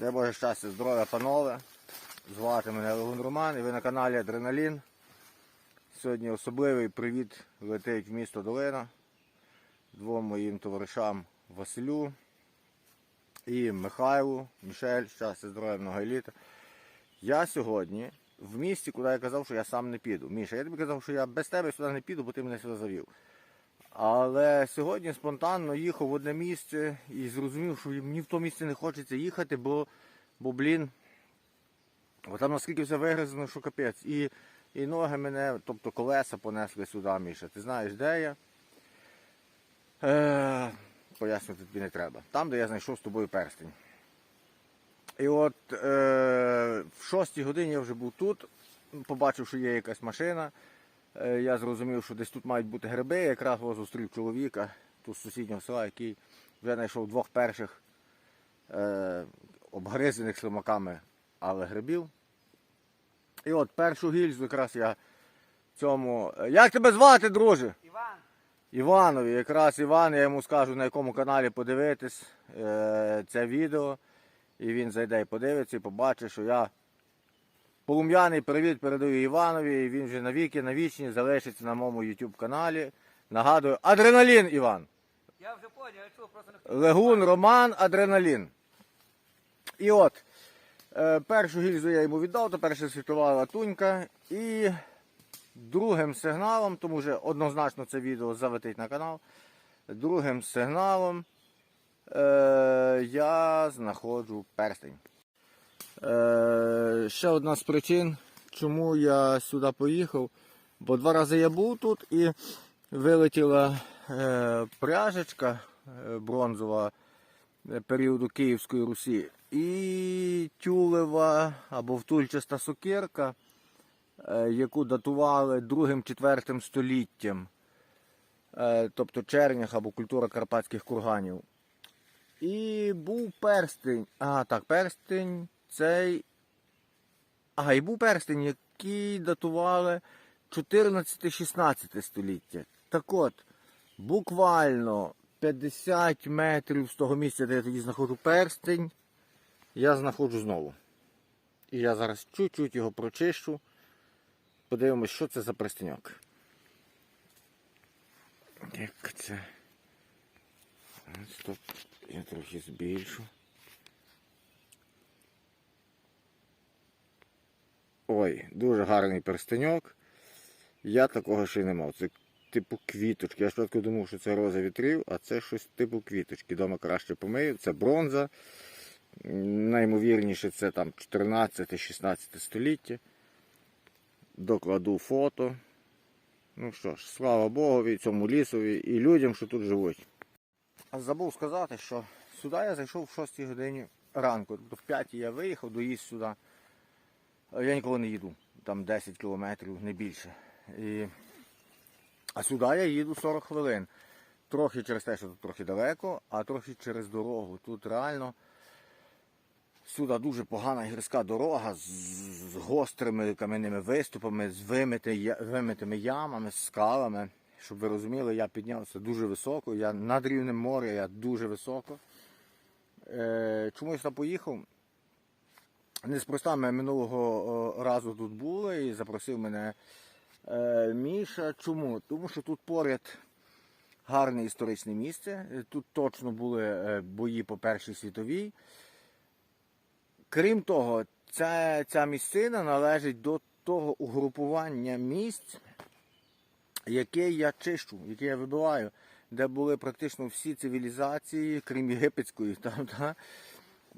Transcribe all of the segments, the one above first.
Дай Боже щастя, здоров'я, панове. Звати мене Легун Роман і ви на каналі Адреналін. Сьогодні особливий привіт летить в місто Долина двом моїм товаришам Василю і Михайлу, Мішель, щастя, здоров'я, много літа. Я сьогодні в місті, куди я казав, що я сам не піду. Міша, я тобі казав, що я без тебе сюди не піду, бо ти мене сюди завів. Але сьогодні спонтанно їхав в одне місце і зрозумів, що мені в то місце не хочеться їхати, бо, бо блін, бо там наскільки все вигризано, що капець. І, і ноги мене, тобто колеса понесли сюди, Міша. Ти знаєш, де я? Е, пояснювати тобі не треба. Там, де я знайшов з тобою перстень. І от е, в 6 годині я вже був тут, побачив, що є якась машина. Е, Я зрозумів, що десь тут мають бути гриби. Я якраз його зустрів чоловіка тут з сусіднього села, який вже знайшов двох перших е, обгризених слимаками, але грибів. І от першу гільзу якраз я цьому. е, Як тебе звати, друже? Іван, Іванові, якраз Іван, я йому скажу на якому каналі подивитись е, це відео. І він зайде і подивиться і побачить, що я полум'яний привіт передаю Іванові. Він вже навіки, навічні залишиться на моєму YouTube каналі. Нагадую, адреналін, Іван. я вже поняв, я чув, просто не хотів. Легун, Роман, адреналін. І от, е, першу гільзу я йому віддав, то перша світова латунька. І другим сигналом, тому вже однозначно це відео залетить на канал. Другим сигналом е, я знаходжу перстень. Е, ще одна з причин, чому я сюди поїхав. Бо два рази я був тут і вилетіла е, пряжечка е, бронзова періоду Київської Русі. І тюлева або втульчаста сокирка, е, яку датували 2-4 століттям, тобто чернях або культура карпатських курганів. І був перстень. А, так, перстень цей. Ага, був перстень, який датували 14-16 століття. Так от, буквально 50 метрів з того місця, де я тоді знаходжу перстень, я знаходжу знову. І я зараз чуть-чуть його прочищу. Подивимось, що це за перстеньок. Як це? Стоп, я трохи збільшу. Ой, дуже гарний перстеньок. Я такого ще й не мав. Це типу квіточки. Я спочатку думав, що це роза вітрів, а це щось типу квіточки. Дома краще помию. Це бронза. Наймовірніше, це там 14-16 століття. Докладу фото. Ну що ж, слава Богові, цьому лісові і людям, що тут живуть. Забув сказати, що сюди я зайшов в 6 годині ранку. Тобто в 5 я виїхав, доїзд сюди. А Я ніколи не їду. Там 10 кілометрів, не більше. І... А сюди я їду 40 хвилин. Трохи через те, що тут трохи далеко, а трохи через дорогу. Тут реально сюди дуже погана гірська дорога з, з гострими кам'яними виступами, з вимити, вимитими ямами, з скалами. Щоб ви розуміли, я піднявся дуже високо, я над рівнем моря, я дуже високо. Е, чому я поїхав? Неспроста ми минулого разу тут були і запросив мене е, Міша. Чому? Тому що тут поряд гарне історичне місце. Тут точно були е, бої по Першій світовій. Крім того, ця, ця місцина належить до того угрупування місць, яке я чищу, яке я вибиваю, де були практично всі цивілізації, крім єгипетської, там, та, і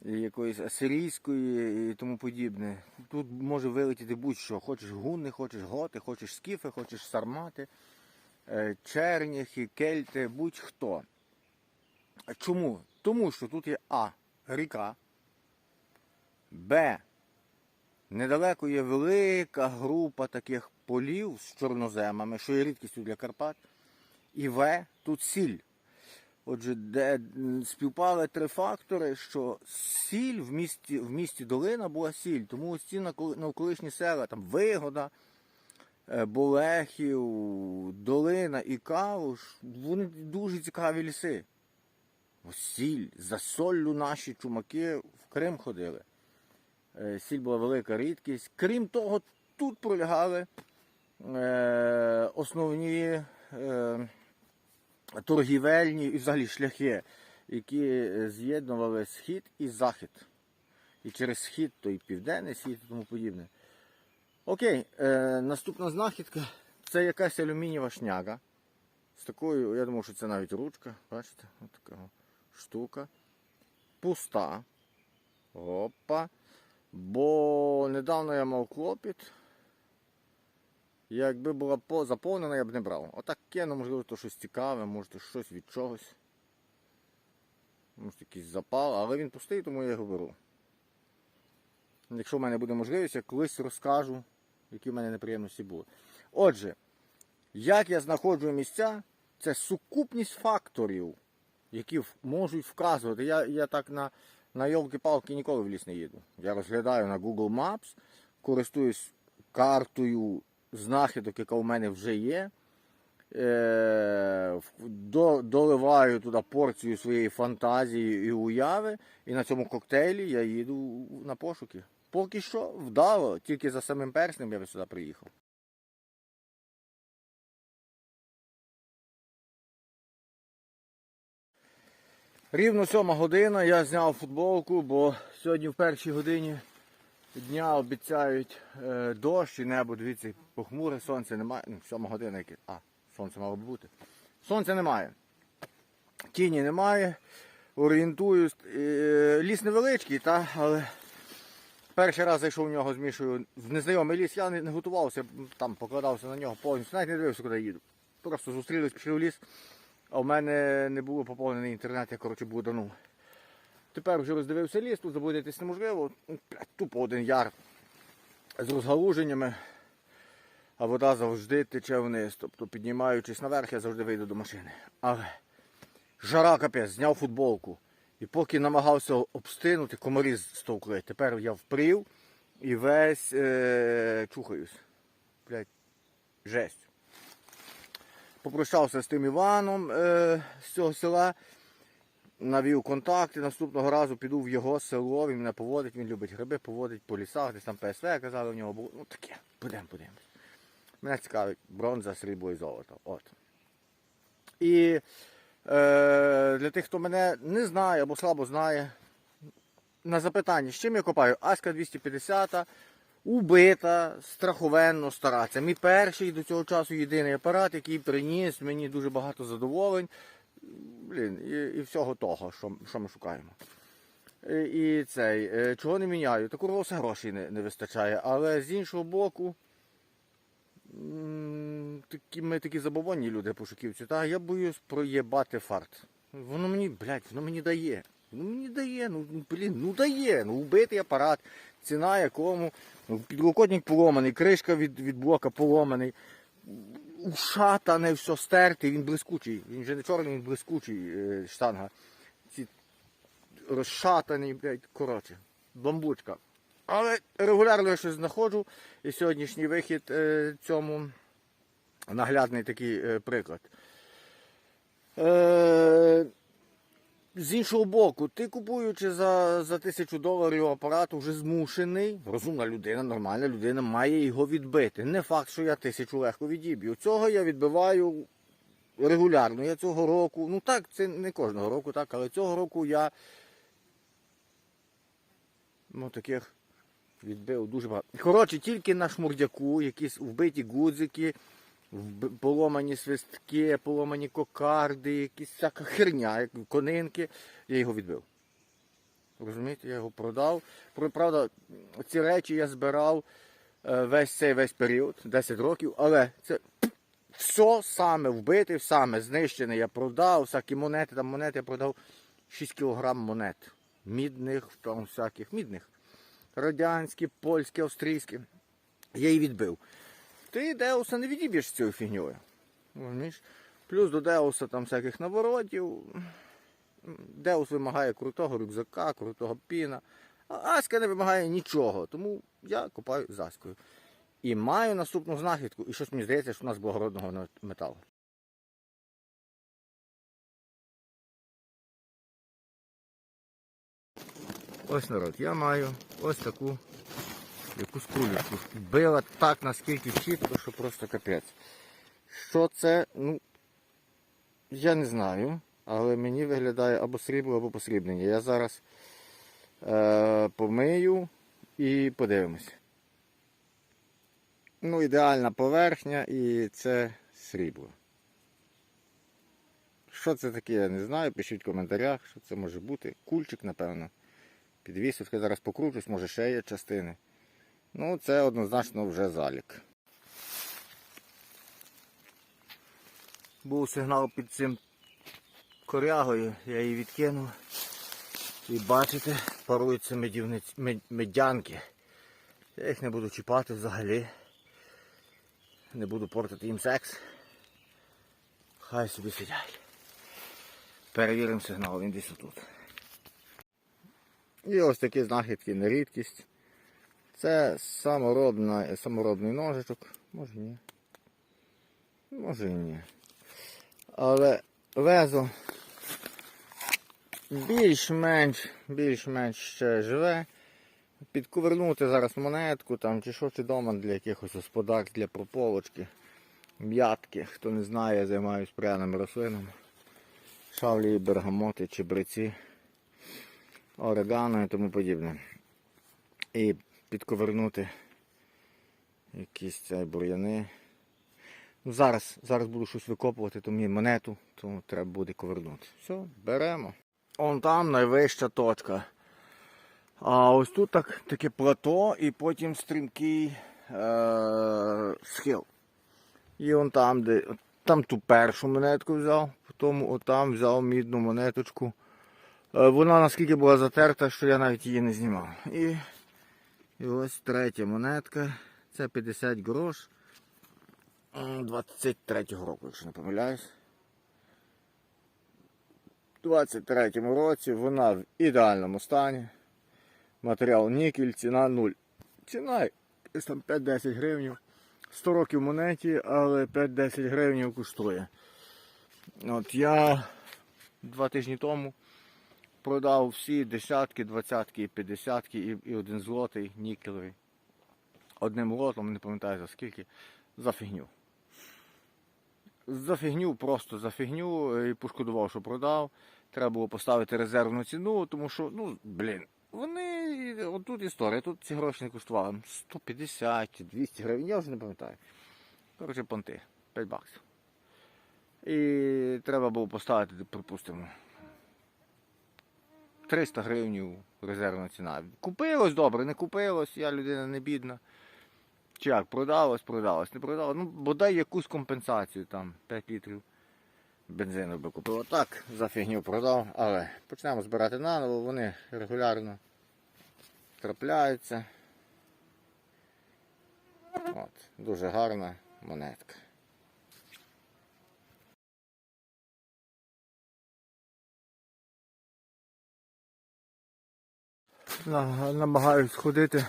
якоїсь асирійської і тому подібне. Тут може вилетіти будь-що. Хочеш гунни, хочеш готи, хочеш скіфи, хочеш сармати, е, черніхи, кельти, будь-хто. Чому? Тому що тут є А. Ріка. Б. Недалеко є велика група таких полів з чорноземами, що є рідкістю для Карпат. І В. Тут сіль. Отже, де співпали три фактори, що сіль в місті, в місті Долина була сіль. Тому ось ці навкол- навколишні села, там Вигода, е, Болехів, Долина і Калуш, вони дуже цікаві ліси. Ось сіль, за соллю наші чумаки в Крим ходили. Е, Сіль була велика рідкість. Крім того, тут пролягали е, основні торгівельні і взагалі шляхи, які е, з'єднували схід і захід. І через схід, то і південний схід і тому подібне. Окей, е, наступна знахідка це якась алюмінієва шняга. З такою, я думаю, що це навіть ручка. Бачите? Ось така штука. Пуста. Опа. Бо недавно я мав клопіт. Якби була заповнена, я б не брав. Отак кину, можливо, то щось цікаве, може щось від чогось. Може якийсь запал, але він пустий, тому я його беру. Якщо в мене буде можливість, я колись розкажу, які в мене неприємності були. Отже, як я знаходжу місця, це сукупність факторів, які можуть вказувати. Я, я так на, на йолки-палки ніколи в ліс не їду. Я розглядаю на Google Maps, користуюсь картою знахідок, яка у мене вже є. Е, до, доливаю туди порцію своєї фантазії і уяви, і на цьому коктейлі я їду на пошуки. Поки що вдало, тільки за самим перснем я би сюди приїхав. Рівно сьома година, я зняв футболку, бо сьогодні в першій годині дня обіцяють е, дощ і небо, дивіться, похмуре, сонця немає. Ну, сьома година яке. А, сонце мало б бути. Сонця немає. Тіні немає. Орієнтуюсь. Е, ліс невеличкий, та, але перший раз зайшов в нього з Мішою в незнайомий ліс, я не, готувався, там покладався на нього повністю, навіть не дивився, куди їду. Просто зустрілись, пішли в ліс, а в мене не було поповнений інтернет, я коротше буданув. Тепер вже роздивився ліс, тут заблудитись неможливо. Ну, Тупо один яр з розгалуженнями, а вода завжди тече вниз. Тобто, піднімаючись наверх, я завжди вийду до машини. Але жара капець, зняв футболку. І поки намагався обстинути, комарі стовкли. Тепер я впрів і весь е- чухаюсь. Блядь, жесть. Попрощався з тим Іваном е- з цього села навів контакти, наступного разу піду в його село, він мене поводить, він любить гриби, поводить по лісах, десь там ПСВ казали в нього було. Ну таке, будемо, подивимось. Мене цікавить бронза, срібло і золото. От. І е, для тих, хто мене не знає або слабо знає, на запитання, з чим я копаю? Аська 250, убита, страховенно стара. Це мій перший до цього часу єдиний апарат, який приніс мені дуже багато задоволень. Блін, і, і всього того, що, що ми шукаємо. І, і цей, е, чого не міняю? Та курва все грошей не, не вистачає. Але з іншого боку, такі, ми такі забобонні люди пошуківці. Та я боюсь проєбати фарт. Воно мені, блядь, воно мені дає. Ну мені дає, ну ну, блін, ну дає. Ну вбитий апарат, ціна якому, ну, підлокотник поломаний, кришка від, від блока поломаний ушатане, все стерте, він блискучий. Він вже не чорний, він блискучий е, штанга. Ці розшатаний, блядь, коротше, бамбучка. Але регулярно я щось знаходжу. І сьогоднішній вихід е, цьому наглядний такий е, приклад. Е, з іншого боку, ти купуючи за, за тисячу доларів апарат, вже змушений, розумна людина, нормальна людина, має його відбити. Не факт, що я тисячу легко відіб'ю. Цього я відбиваю регулярно. Я цього року, ну так, це не кожного року, так, але цього року я ну, таких відбив дуже багато. Коротше, тільки на шмурдяку, якісь вбиті гудзики, поломані свистки, поломані кокарди, якісь всяка херня, як конинки, я його відбив. Розумієте, я його продав. Правда, ці речі я збирав е, весь цей весь період, 10 років, але це все саме вбите, саме знищене я продав, всякі монети, там монети я продав 6 кілограм монет. Мідних, там всяких мідних. Радянські, польські, австрійські. Я її відбив. Ти Деуса не відіб'єш цією фігньою. Плюс до Деуса там всяких наворотів. Деус вимагає крутого рюкзака, крутого піна. А Аська не вимагає нічого. Тому я копаю з Аською. І маю наступну знахідку. І щось мені здається, що у нас благородного металу. Ось народ, я маю ось таку якусь кулечку. Била так наскільки чітко, що просто капець. Що це, ну, я не знаю, але мені виглядає або срібло, або посрібнення. Я зараз е, помию і подивимось. Ну, ідеальна поверхня і це срібло. Що це таке, я не знаю. Пишіть в коментарях, що це може бути. Кульчик, напевно. Підвісивки зараз покручусь, може ще є частини. Ну, це однозначно вже залік. Був сигнал під цим корягою, я її відкинув. І бачите, паруються медівниць, мед- медянки. Я їх не буду чіпати взагалі. Не буду портити їм секс. Хай собі сидять. Перевіримо сигнал, він десь отут. І ось такі знахідки на рідкість. Це саморобна, саморобний ножичок. Може ні. Може і ні. Але лезо більш-менш, більш-менш ще живе. Підковернути зараз монетку там, чи що, чи дома для якихось господарств, для прополочки, м'ятки. Хто не знає, я займаюся пряними рослинами. Шавлі, бергамоти, чебреці, орегано і тому подібне. І підковернути якісь цей бур'яни. Ну, зараз, зараз буду щось викопувати, то мені монету, то треба буде ковернути. Все, беремо. Он там найвища точка. А ось тут так, таке плато і потім стрімкий е- схил. І он там, де там ту першу монетку взяв, потім отам взяв мідну монеточку. Е, Вона наскільки була затерта, що я навіть її не знімав. І, і ось третя монетка. Це 50 грош. 23-го року, якщо не помиляюсь. У 23-му році вона в ідеальному стані. Матеріал нікель, ціна 0. Ціна десь там 5-10 гривень. 100 років монеті, але 5-10 гривень коштує. От я два тижні тому продав всі десятки, двадцятки і п'ятдесятки і, і один злотий нікелевий. Одним лотом, не пам'ятаю за скільки, за фігню. За фігню, просто за фігню і пошкодував, що продав. Треба було поставити резервну ціну, тому що, ну, блін, вони, отут історія, тут ці гроші не коштували 150 чи 200 гривень, я вже не пам'ятаю. Коротше, понти, 5 баксів. І треба було поставити, припустимо, 300 гривень резервна ціна. Купилось добре, не купилось, я людина не бідна. Чи як, продалось, продалось, не продалось. Ну, бодай якусь компенсацію там, 5 літрів бензину би купив. Отак за фігню продав, але почнемо збирати наново, вони регулярно трапляються. От, дуже гарна монетка. Намагаюсь сходити,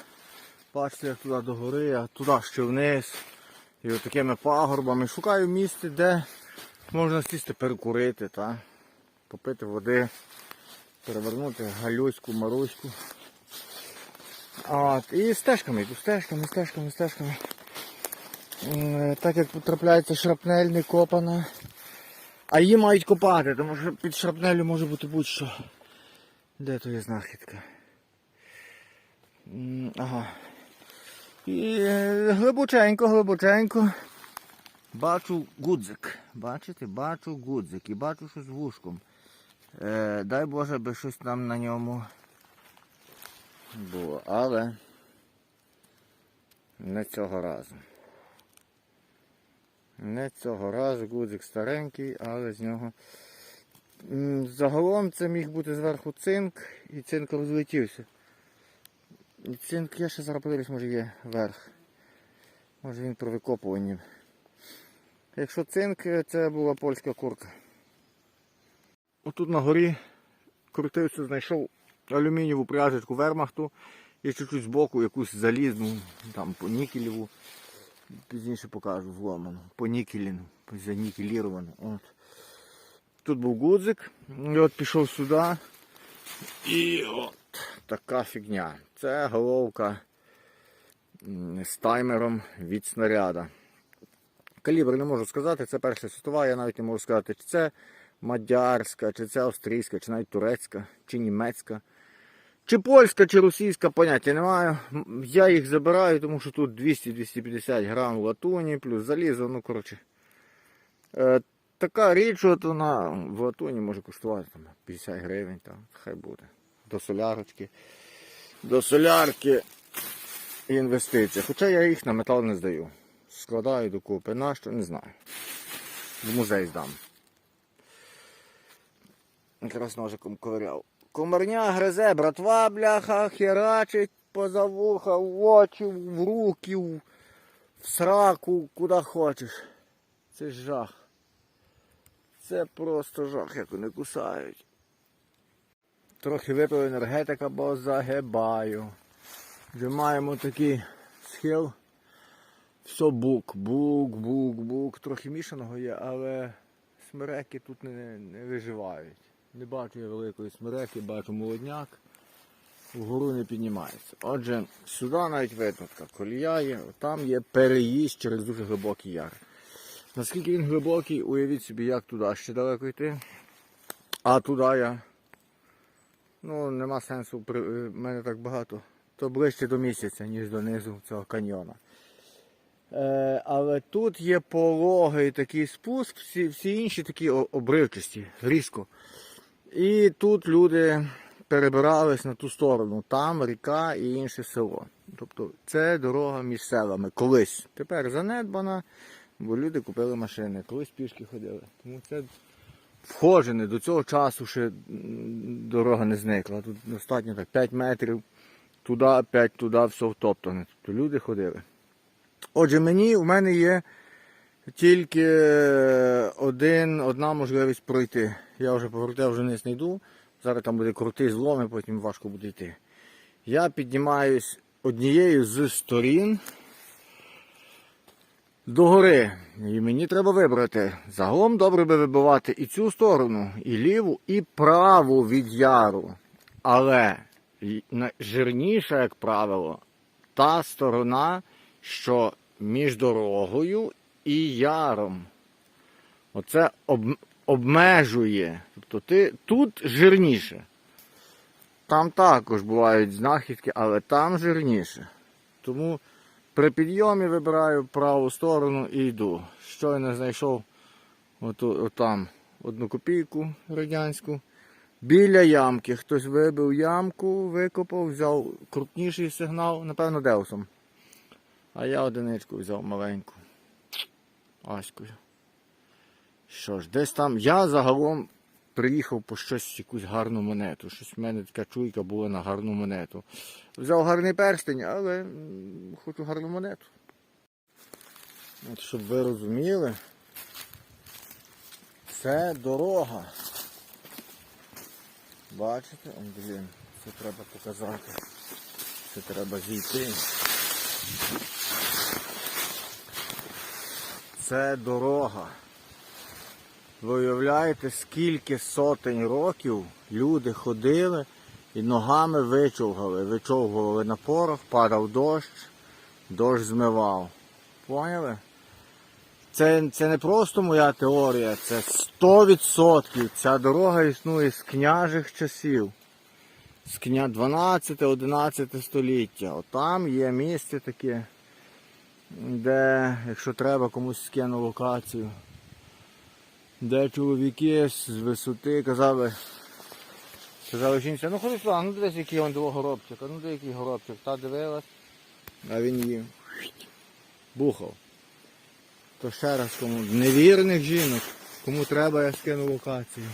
бачите, як туди до гори, а туди ще вниз. І от пагорбами. Шукаю місце, де можна сісти перекурити, та? попити води, перевернути галюську, маруську. От, і стежками, йду стежками, стежками, стежками. Так як потрапляється шрапнель не копана. А її мають копати, тому що під шрапнелю може бути будь-що. Де то є знахідка? Ага. І е, глибоченько, глибоченько. Бачу гудзик. Бачите, бачу гудзик і бачу щось з вушком. Е, дай Боже, би щось там на ньому було. Але не цього разу. Не цього разу гудзик старенький, але з нього. Загалом це міг бути зверху цинк, і цинк розлетівся. І я ще зараз подивлюсь, може є верх. Може він при викопуванні. Якщо цинк, це була польська курка. Отут на горі крутився, знайшов алюмінієву пряжечку вермахту і чуть-чуть збоку якусь залізну, там по нікелеву. Пізніше покажу вломану. По нікеліну, занікеліровану. От. Тут був гудзик. І от пішов сюди. І о, така фігня. Це головка з таймером від снаряда. Калібр не можу сказати, це перша світова, я навіть не можу сказати, чи це мадярська, чи це австрійська, чи навіть турецька, чи німецька. Чи польська, чи російська, поняття немає. М, Я їх забираю, тому що тут 200-250 грам латуні, плюс залізо, ну коротше. Е, така річ, от вона в латуні може коштувати там, 50 гривень, там, хай буде. До солярочки. До солярки інвестиція. Хоча я їх на метал не здаю. Складаю докупи. Нащо? Не знаю. В музей здам. Якраз ножиком ковиряв. Комарня гризе, братва, бляха, херачить поза вуха, в очі, в руки, в сраку, куди хочеш. Це жах. Це просто жах, як вони кусають. Трохи випив енергетика, бо загибаю. Вже маємо такий схил. Все бук, бук, бук, бук. Трохи мішаного є, але смереки тут не, не виживають. Не бачу я великої смереки, бачу молодняк. Вгору не піднімається. Отже, сюди навіть видно така колія є, там є переїзд через дуже глибокий яр. Наскільки він глибокий, уявіть собі, як туди ще далеко йти. А туди я. Ну, нема сенсу, е, в мене так багато. То ближче до місяця, ніж до низу цього каньйона. Е, але тут є пологий такий спуск, всі, всі інші такі обривчасті, різко. І тут люди перебирались на ту сторону, там ріка і інше село. Тобто це дорога між селами колись. Тепер занедбана, бо люди купили машини, колись пішки ходили. Тому це вхожене, до цього часу ще дорога не зникла. Тут достатньо так 5 метрів, туди, 5 туди, все втоптане. Тобто люди ходили. Отже, мені в мене є тільки один, одна можливість пройти. Я вже повертав, вже не йду. Зараз там буде крутий злом і потім важко буде йти. Я піднімаюсь однією з сторін до гори. І мені треба вибрати. Загалом добре би вибивати і цю сторону, і ліву, і праву від яру. Але жирніша, як правило, та сторона, що між дорогою і яром. Оце об, обмежує. Тобто ти тут жирніше. Там також бувають знахідки, але там жирніше. Тому при підйомі вибираю праву сторону і йду. Щойно знайшов оту, отам одну копійку радянську. Біля ямки хтось вибив ямку, викопав, взяв крупніший сигнал, напевно, деусом. А я одиничку взяв маленьку. Аською. Що ж, десь там я загалом приїхав по щось якусь гарну монету. Щось в мене така чуйка була на гарну монету. Взяв гарний перстень, але хочу гарну монету. От щоб ви розуміли, це дорога. Бачите? Он, блін, це треба показати. Це треба зійти. Це дорога. Ви уявляєте, скільки сотень років люди ходили і ногами вичовгали, вичовгували на порох, падав дощ, дощ змивав. Поняли? Це, це не просто моя теорія, це 100%. Ця дорога існує з княжих часів. З кня 12-11 століття. Отам є місце таке, де, якщо треба, комусь скину локацію. Де чоловіки з висоти казали, казали жінці, ну сюди, ну дивись, який он горобчик, а ну де який горобчик, та дивилась, а він їм бухав. То ще раз кому невірних жінок, кому треба, я скину локацію.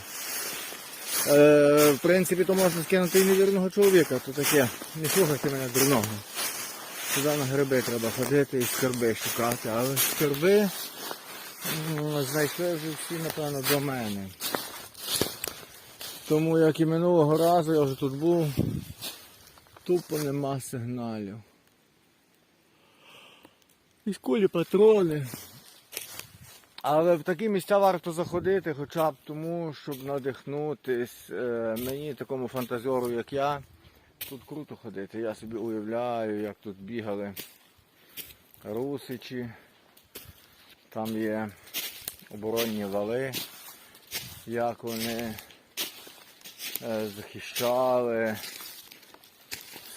Е, в принципі, то можна скинути і невірного чоловіка, то таке. Не слухайте мене дурного. Сюди на гриби треба ходити і скарби шукати, але скарби знайшли вже всі, напевно, до мене. Тому як і минулого разу я вже тут був, тупо нема сигналів. Військові патрони. Але в такі місця варто заходити, хоча б тому, щоб надихнутись е, мені, такому фантазеру, як я, Тут круто ходити. Я собі уявляю, як тут бігали русичі. Там є оборонні вали, як вони е, захищали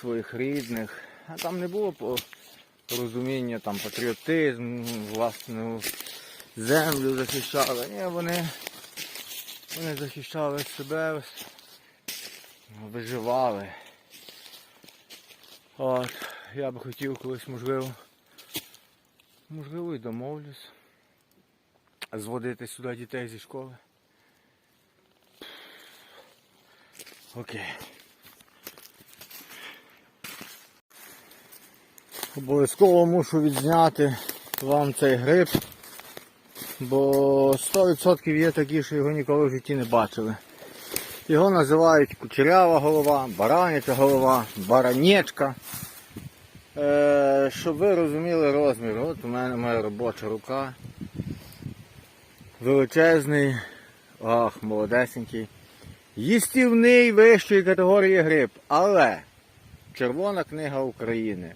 своїх рідних. А там не було розуміння, там патріотизм, власну землю захищали. Ні, вони, вони захищали себе, виживали. От, я би хотів колись, можливо, можливо, і домовлюсь. Зводити сюди дітей зі школи. Окей. Обов'язково мушу відзняти вам цей гриб, бо 100% є такі, що його ніколи в житті не бачили. Його називають кучерява голова, бараняча голова, баранечка. Е, щоб ви розуміли розмір, от у мене моя робоча рука. Величезний, ах, молодесенький. Їстівний вищої категорії гриб, але Червона книга України.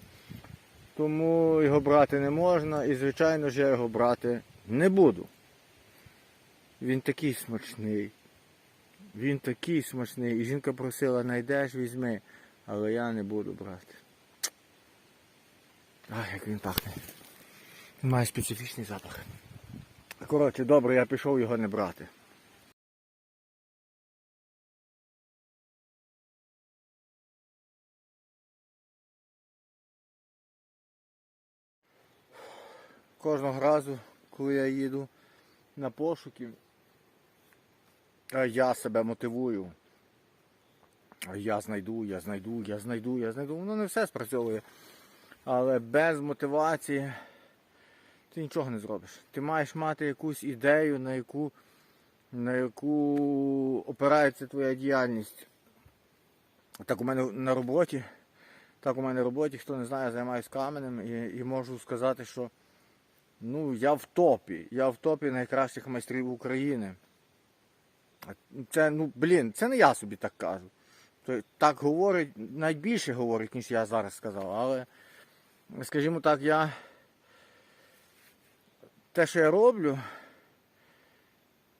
Тому його брати не можна і, звичайно ж, я його брати не буду. Він такий смачний. Він такий смачний. І жінка просила, найдеш, візьми. Але я не буду брати. Ай, як він пахне. Він має специфічний запах. Коротше, добре, я пішов його не брати. Кожного разу, коли я їду на пошуки, я себе мотивую. Я знайду, я знайду, я знайду, я знайду. Воно не все спрацьовує. Але без мотивації ти нічого не зробиш. Ти маєш мати якусь ідею, на яку, на яку опирається твоя діяльність. Так у мене на роботі, так у мене на роботі, хто не знає, я займаюся каменем і, і можу сказати, що ну, я в топі. Я в топі найкращих майстрів України. Це, ну, блін, це не я собі так кажу. Так говорить, навіть більше говорить, ніж я зараз сказав. Але, скажімо так, я те, що я роблю,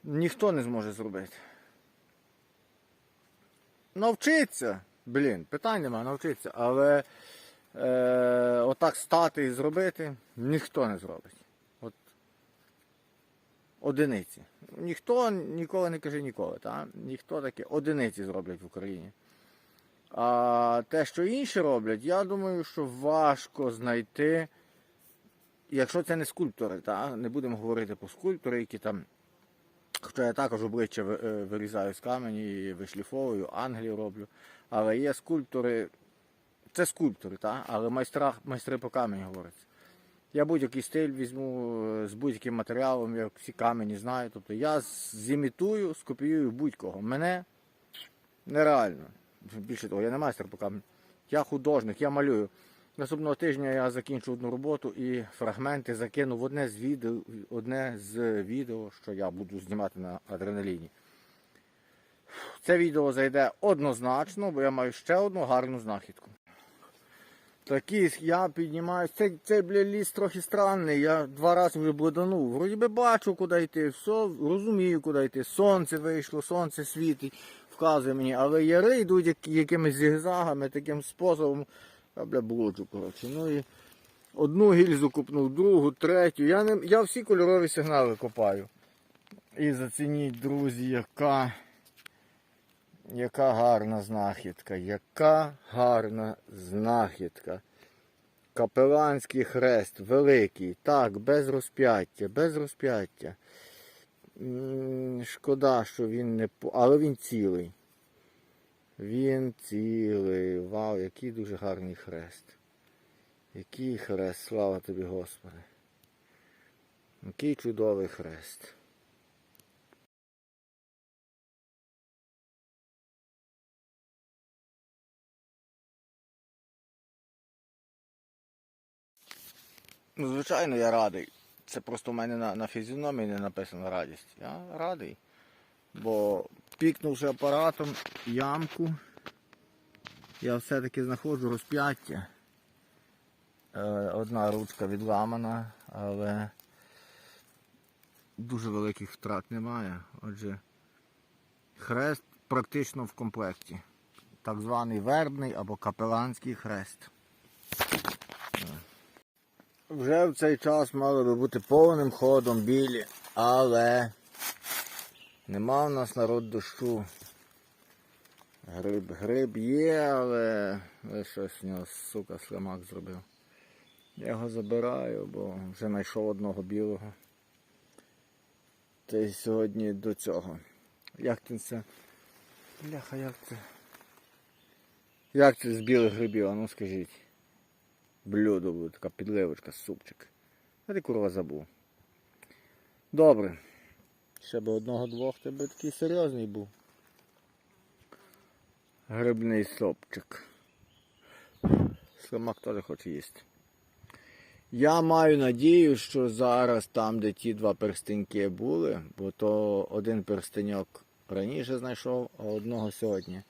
ніхто не зможе зробити. Навчиться, блін, питань нема, навчиться, але е, отак стати і зробити ніхто не зробить. От одиниці. Ніхто ніколи не каже ніколи, та? ніхто таке одиниці зроблять в Україні. А те, що інші роблять, я думаю, що важко знайти, якщо це не скульптори, та? не будемо говорити про скульптори, які там. Хоча я також обличчя е, вирізаю з камені вишліфовую, ангелів роблю. Але є скульптори, це скульптори, та? але майстра, майстри по камені говорять. Я будь-який стиль візьму е, з будь-яким матеріалом, я всі камені знаю. Тобто я зімітую, скопіюю будь-кого. Мене нереально. Більше того, я не майстер по каменю. Я художник, я малюю. Наступного тижня я закінчу одну роботу і фрагменти закину в одне з відео, одне з відео, що я буду знімати на адреналіні. Це відео зайде однозначно, бо я маю ще одну гарну знахідку. Такі я піднімаюсь. Цей, цей бля, ліс трохи странний. Я два рази вже блоданув. Вроді би бачу, куди йти, все розумію, куди йти. Сонце вийшло, сонце світить, вказує мені, але яри йдуть якимись зігзагами, таким способом. Я бля блуджу, коротше. Ну і одну гільзу купнув, другу, третю. Я, не, я всі кольорові сигнали копаю. І зацініть, друзі, яка. Яка гарна знахідка, яка гарна знахідка. Капеланський хрест, великий, так, без розп'яття, без розп'яття. Шкода, що він не але він цілий. Він цілий. Вау, який дуже гарний хрест. Який хрест, слава тобі, Господи. Який чудовий хрест. Ну, звичайно, я радий. Це просто в мене на, на фізіономії не написана радість. Я радий. Бо пікнувши апаратом ямку, я все-таки знаходжу розп'яття. Е, Одна ручка відламана, але дуже великих втрат немає. Отже, хрест практично в комплекті. Так званий вербний або капеланський хрест. Вже в цей час мали би бути повним ходом білі, але нема в нас народ дощу. Гриб, гриб є, але щось нього, сука, слимак зробив. Я його забираю, бо вже знайшов одного білого. Та й сьогодні до цього. Як це? Бляха, як це? Як це з білих грибів, а ну скажіть. Блюдо буде, така підливочка, супчик. А ти курва забув. Добре. Ще би одного-двох, ти би такий серйозний був. Грибний сопчик. Слимак теж хоче їсти. Я маю надію, що зараз там, де ті два перстеньки були, бо то один перстеньок раніше знайшов, а одного сьогодні.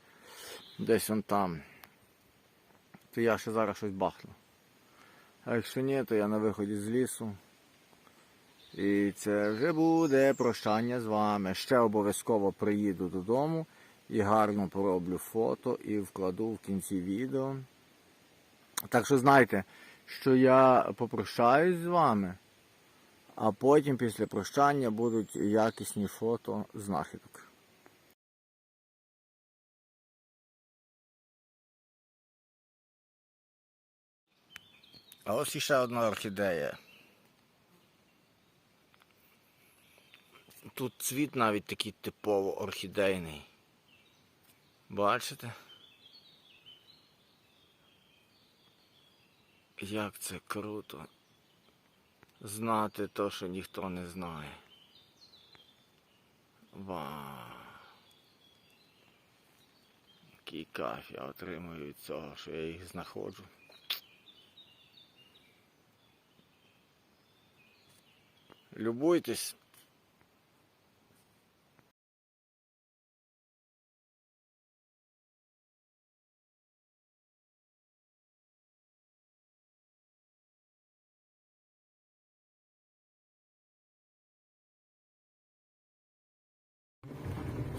Десь он там. То я ще зараз щось бахну. А якщо ні, то я на виході з лісу. І це вже буде прощання з вами. Ще обов'язково приїду додому і гарно пороблю фото і вкладу в кінці відео. Так що знайте, що я попрощаюсь з вами, а потім після прощання будуть якісні фото знахідок. А ось іще одна орхідея. Тут цвіт навіть такий типово орхідейний. Бачите? Як це круто знати то, що ніхто не знає. Вау. Який кайф я отримую від цього, що я їх знаходжу. Любуйтесь.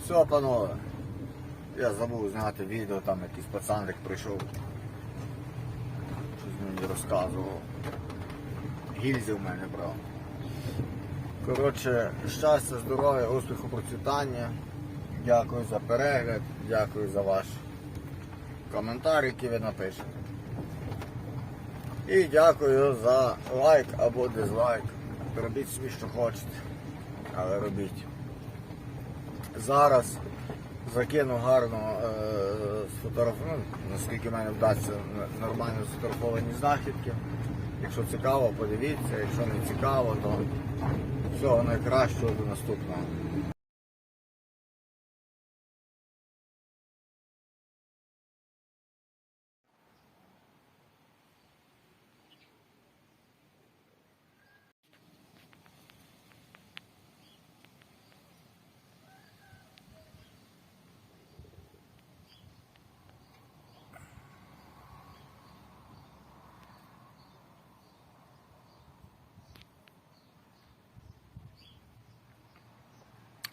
Все, панове. Я забув зняти відео, там якийсь пацанник прийшов. Щось мені розказував. Гільзи в мене брав. Коротше, щастя, здоров'я, успіху, процвітання. Дякую за перегляд, дякую за ваш коментар, який ви напишете. І дякую за лайк або дизлайк. Робіть собі, що хочете, але робіть. Зараз закину гарно е, сфотографую, ну, наскільки мені вдасться нормально сфотографовані знахідки. Якщо цікаво, подивіться, якщо не цікаво, то всього найкращого до наступного.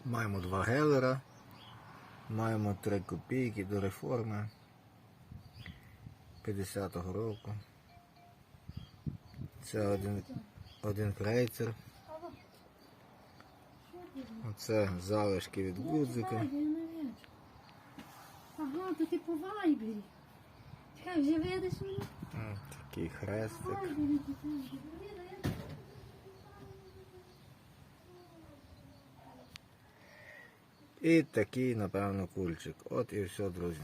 Маємо два гелера, маємо три копійки до реформи 50-го року. Це один, один крейцер. Оце залишки від гудзика. Ага, то ти по вайбері. Чекай, вже видиш мене? Такий хрестик. Вайбері, то ти вже видиш? І такий, напевно, кульчик. От і все, друзі.